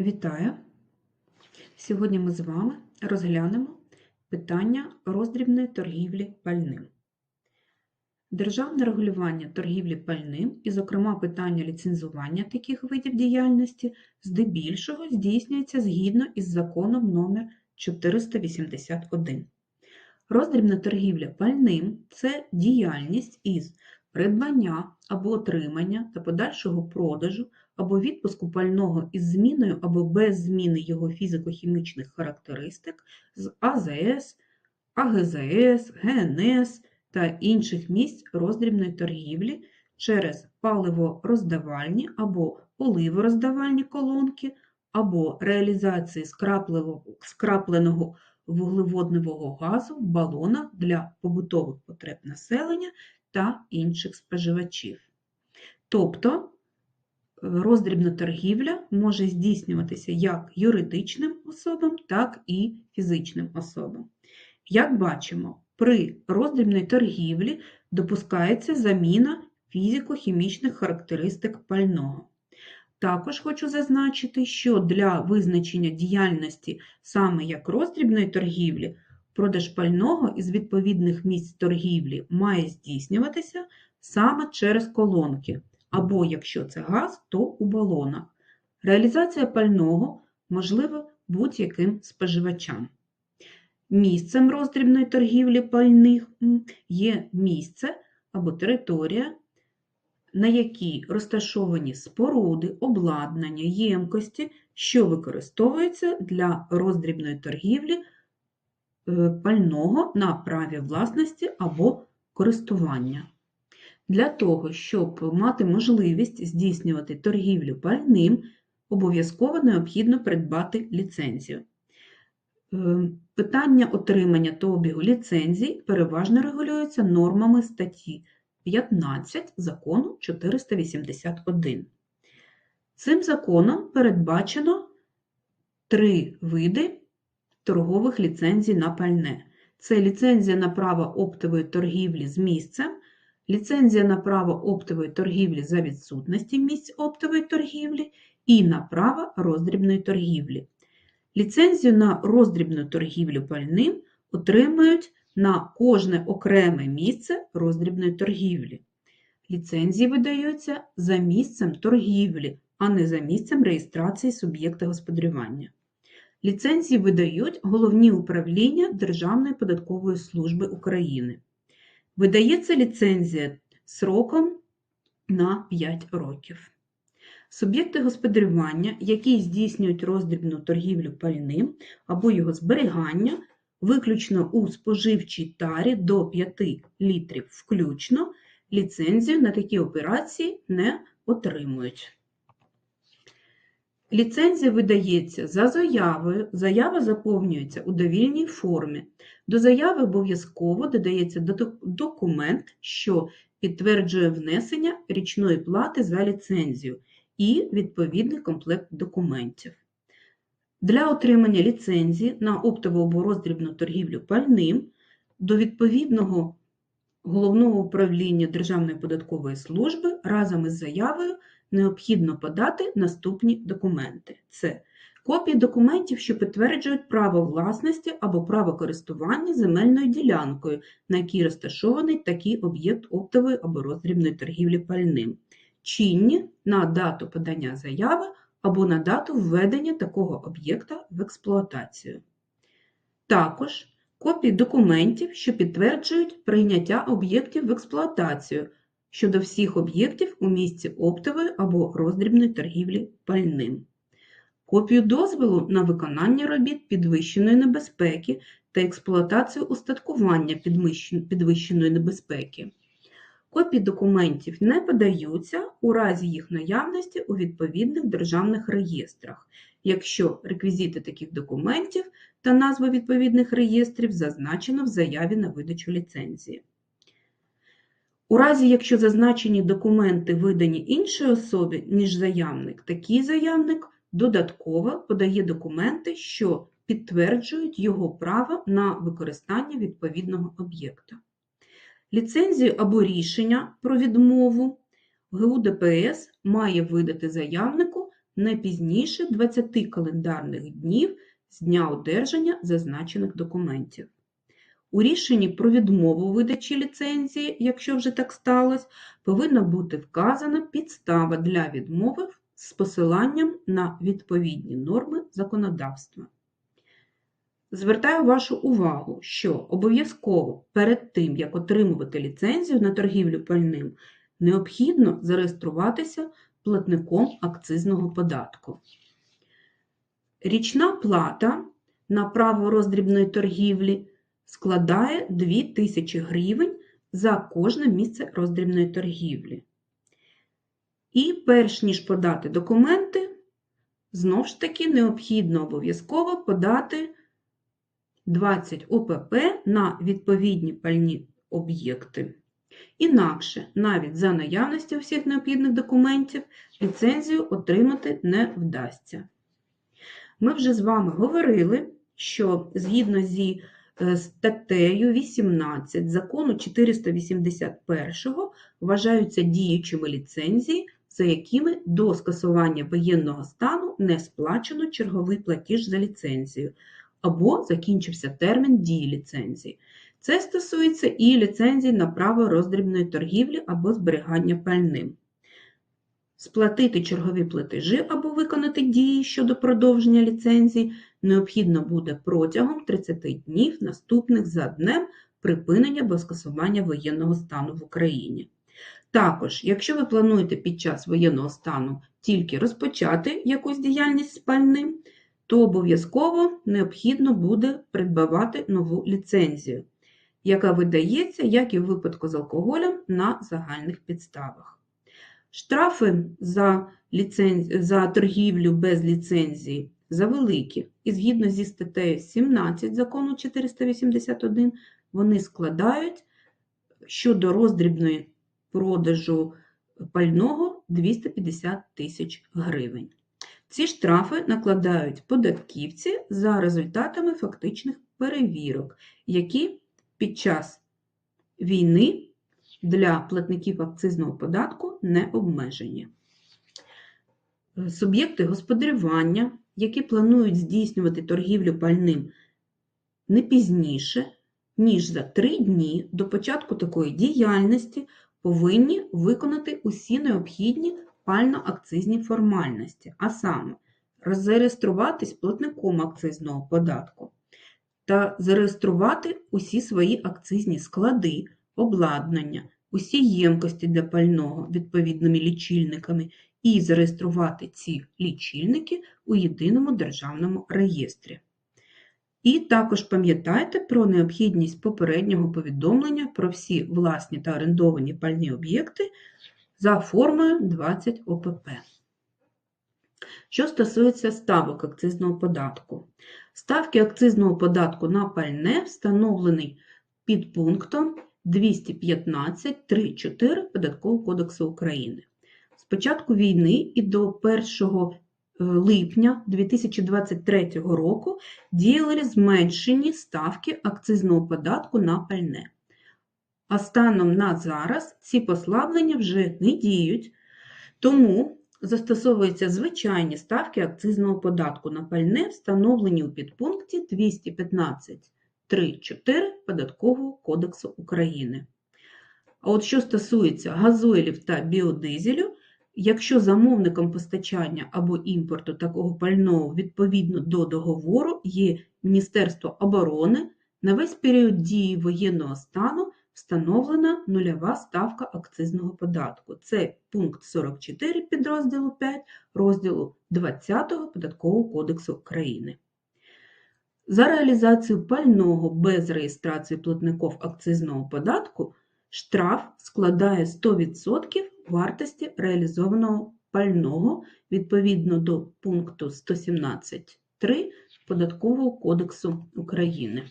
Вітаю! Сьогодні ми з вами розглянемо питання роздрібної торгівлі пальним. Державне регулювання торгівлі пальним і, зокрема, питання ліцензування таких видів діяльності здебільшого здійснюється згідно із законом номер 481. Роздрібна торгівля пальним – це діяльність із придбання або отримання та подальшого продажу або відпуску пального із зміною або без зміни його фізико-хімічних характеристик з АЗС, АГЗС, ГНС та інших місць роздрібної торгівлі через паливороздавальні або поливороздавальні колонки, або реалізації скрапленого вуглеводневого газу в балонах для побутових потреб населення та інших споживачів. Тобто роздрібна торгівля може здійснюватися як юридичним особам, так і фізичним особам. Як бачимо, при роздрібній торгівлі допускається заміна фізико-хімічних характеристик пального. Також хочу зазначити, що для визначення діяльності саме як роздрібної торгівлі продаж пального із відповідних місць торгівлі має здійснюватися саме через колонки, або якщо це газ, то у балонах. Реалізація пального можлива будь-яким споживачам. Місцем роздрібної торгівлі пальних є місце або територія, на якій розташовані споруди, обладнання, ємкості, що використовуються для роздрібної торгівлі е, пального на праві власності або користування. Для того, щоб мати можливість здійснювати торгівлю пальним, обов'язково необхідно придбати ліцензію. Е, Питання отримання та обігу ліцензій переважно регулюється нормами статті 15 закону 481. Цим законом передбачено три види торгових ліцензій на пальне. Це ліцензія на право оптової торгівлі з місцем, ліцензія на право оптової торгівлі за відсутності місць оптової торгівлі і на право роздрібної торгівлі. Ліцензію на роздрібну торгівлю пальним отримують на кожне окреме місце роздрібної торгівлі. Ліцензії видаються за місцем торгівлі, а не за місцем реєстрації суб'єкта господарювання. Ліцензії видають головні управління Державної податкової служби України. Видається ліцензія сроком на 5 років. Суб'єкти господарювання, які здійснюють роздрібну торгівлю пальним або його зберігання, виключно у споживчій тарі до 5 літрів включно, ліцензію на такі операції не отримують. Ліцензія видається за заявою, заява заповнюється у довільній формі. До заяви обов'язково додається документ, що підтверджує внесення річної плати за ліцензію і відповідний комплект документів. Для отримання ліцензії на оптову або роздрібну торгівлю пальним до відповідного головного управління Державної податкової служби разом із заявою необхідно подати наступні документи. Це копії документів, що підтверджують право власності або право користування земельною ділянкою, на якій розташований такий об'єкт оптової або роздрібної торгівлі пальним, чинні на дату подання заяви або на дату введення такого об'єкта в експлуатацію. Також копії документів, що підтверджують прийняття об'єктів в експлуатацію щодо всіх об'єктів у місці оптової або роздрібної торгівлі пальним. Копію дозволу на виконання робіт підвищеної небезпеки та експлуатацію устаткування підвищеної небезпеки. Копії документів не подаються у разі їх наявності у відповідних державних реєстрах, якщо реквізити таких документів та назви відповідних реєстрів зазначено в заяві на видачу ліцензії. У разі, якщо зазначені документи видані іншій особі, ніж заявник, такий заявник додатково подає документи, що підтверджують його право на використання відповідного об'єкта. Ліцензію або рішення про відмову ГУ ДПС має видати заявнику не пізніше 20 календарних днів з дня одержання зазначених документів. У рішенні про відмову видачі ліцензії, якщо вже так сталося, повинна бути вказана підстава для відмови з посиланням на відповідні норми законодавства. Звертаю вашу увагу, що обов'язково перед тим, як отримувати ліцензію на торгівлю пальним, необхідно зареєструватися платником акцизного податку. Річна плата на право роздрібної торгівлі складає 2000 гривень за кожне місце роздрібної торгівлі. І перш ніж подати документи, знов ж таки необхідно обов'язково подати 20 ОПП на відповідні пальні об'єкти. Інакше, навіть за наявності всіх необхідних документів, ліцензію отримати не вдасться. Ми вже з вами говорили, що згідно зі е, статтею 18 закону 481 вважаються діючими ліцензії, за якими до скасування воєнного стану не сплачено черговий платіж за ліцензію, або закінчився термін дії ліцензії. Це стосується і ліцензій на право роздрібної торгівлі або зберігання пальним. Сплатити чергові платежі або виконати дії щодо продовження ліцензії необхідно буде протягом 30 днів наступних за днем припинення або скасування воєнного стану в Україні. Також, якщо ви плануєте під час воєнного стану тільки розпочати якусь діяльність з пальним, то обов'язково необхідно буде придбавати нову ліцензію, яка видається, як і в випадку з алкоголем, на загальних підставах. Штрафи за, ліценз... за торгівлю без ліцензії завеликі, і згідно зі статтею 17 закону 481, вони складають щодо роздрібної продажу пального 250 тисяч гривень. Ці штрафи накладають податківці за результатами фактичних перевірок, які під час війни для платників акцизного податку не обмежені. Суб'єкти господарювання, які планують здійснювати торгівлю пальним не пізніше, ніж за три дні до початку такої діяльності, повинні виконати усі необхідні пально-акцизні формальності, а саме зареєструватись платником акцизного податку та зареєструвати усі свої акцизні склади, обладнання, усі ємкості для пального відповідними лічильниками і зареєструвати ці лічильники у єдиному державному реєстрі. І також пам'ятайте про необхідність попереднього повідомлення про всі власні та орендовані пальні об'єкти за формою 20 ОПП. Що стосується ставок акцизного податку. Ставки акцизного податку на пальне встановлені під пунктом 215.3.4 Податкового кодексу України. З початку війни і до 1 липня 2023 року діяли зменшені ставки акцизного податку на пальне. А станом на зараз ці послаблення вже не діють, тому застосовуються звичайні ставки акцизного податку на пальне, встановлені у підпункті 215.3.4 Податкового кодексу України. А от що стосується газойлів та біодизелю, якщо замовником постачання або імпорту такого пального відповідно до договору є Міністерство оборони, на весь період дії воєнного стану встановлена нульова ставка акцизного податку. Це пункт 44 підрозділу 5 розділу 20 Податкового кодексу України. За реалізацію пального без реєстрації платників акцизного податку штраф складає 100% вартості реалізованого пального відповідно до пункту 117.3 Податкового кодексу України.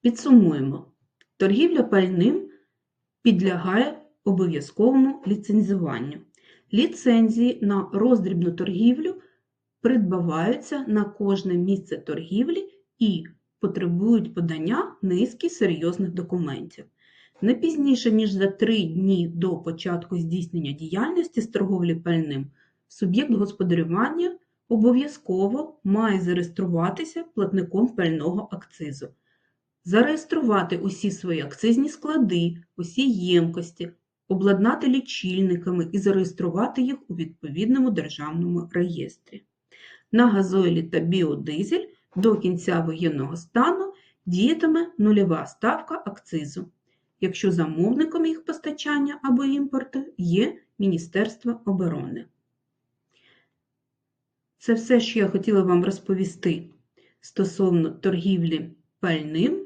Підсумуємо. Торгівля пальним підлягає обов'язковому ліцензуванню. Ліцензії на роздрібну торгівлю придбаваються на кожне місце торгівлі і потребують подання низки серйозних документів. Не пізніше, ніж за три дні до початку здійснення діяльності з торговлі пальним, суб'єкт господарювання обов'язково має зареєструватися платником пального акцизу. Зареєструвати усі свої акцизні склади, усі ємкості, обладнати лічильниками і зареєструвати їх у відповідному державному реєстрі. На газойлі та біодизель до кінця воєнного стану діятиме нульова ставка акцизу, якщо замовником їх постачання або імпорту є Міністерство оборони. Це все, що я хотіла вам розповісти стосовно торгівлі пальним.